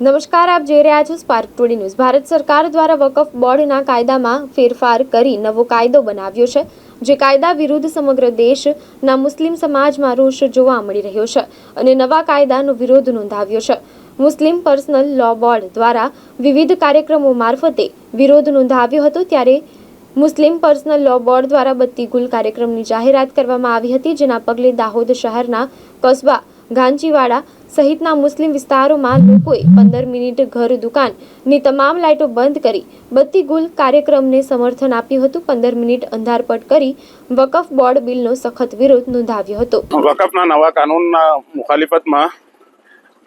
નમસ્કાર, આપ જોઈ રહ્યા છો સ્પાર્ક ટુડી ન્યૂઝ. ભારત સરકાર દ્વારા વકફ બોર્ડના કાયદામાં ફેરફાર કરી નવો કાયદો બનાવ્યો છે, જે કાયદા વિરુદ્ધ સમગ્ર દેશના મુસ્લિમ સમાજમાં રોષ જોવા મળી રહ્યો છે અને નવા કાયદાનો વિરોધ નોંધાવ્યો છે. મુસ્લિમ પર્સનલ લો બોર્ડ દ્વારા વિવિધ કાર્યક્રમો મારફતે વિરોધ નોંધાવ્યો હતો, ત્યારે મુસ્લિમ પર્સનલ લો બોર્ડ દ્વારા બત્તી ગુલ કાર્યક્રમની જાહેરાત કરવામાં આવી હતી, જેના પગલે દાહોદ શહેરના કસ્બા ગાંચીવાડા સહિતના મુસ્લિમ વિસ્તારોમાં લોકોએ પંદર મિનિટ ઘર દુકાનની તમામ લાઇટો બંધ કરી બત્તી ગુલ કાર્યક્રમને સમર્થન આપ્યું હતું. પંદર મિનિટ અંધારપટ કરી વકફ બોર્ડ બિલનો સખત વિરોધ નોંધાવ્યો હતો. વકફના નવા કાનૂનના મુખાલિફતમાં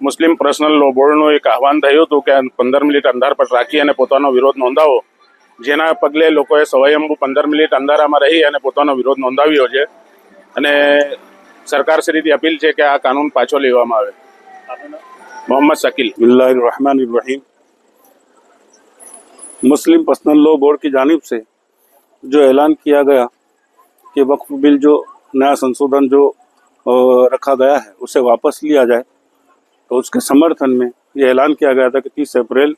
મુસ્લિમ પર્સનલ લો બોર્ડનું એક આહવાન થયું હતું કે પંદર મિનિટ અંધારપટ રાખી અને પોતાનો વિરોધ નોંધાવો. જેના પગલે લોકોએ સ્વયંભૂ પંદર મિનિટ અંધારામાં રહી અને પોતાનો વિરોધ નોંધાવ્યો છે. અને સરકારશ્રીથી અપીલ છે કે આ કાનૂન પાછો લેવામાં આવે મોહમ્મદ શકીલ बिस्मिल्लाहिर्रहमानिर्रहीम मुस्लिम पर्सनल लॉ बोर्ड की जानिब से जो ऐलान किया गया कि वक्फ बिल जो नया संशोधन जो अ, रखा गया है उसे वापस लिया जाए तो उसके समर्थन में ये ऐलान किया गया था कि 30 अप्रैल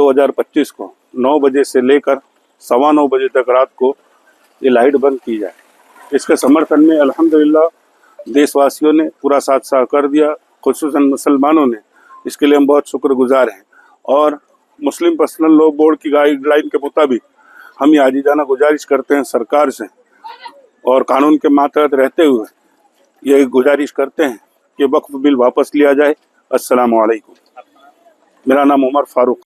2025 को 9 बजे से लेकर सवा नौ बजे तक रात को ये लाइट बंद की जाए इसके समर्थन में अल्हम्दुलिल्लाह देशवासियों ने पूरा साथ सहकार दिया खसूस मुसलमानों ने। इसके लिए हम बहुत शुक्रगुजार हैं। और मुस्लिम पर्सनल लॉ बोर्ड की गाइडलाइन के मुताबिक हम ये आजीजाना गुजारिश करते हैं सरकार से और कानून के मातहत रहते हुए ये गुजारिश करते हैं कि वक्फ बिल वापस लिया जाए। अस्सलाम मेरा नाम उमर फारूक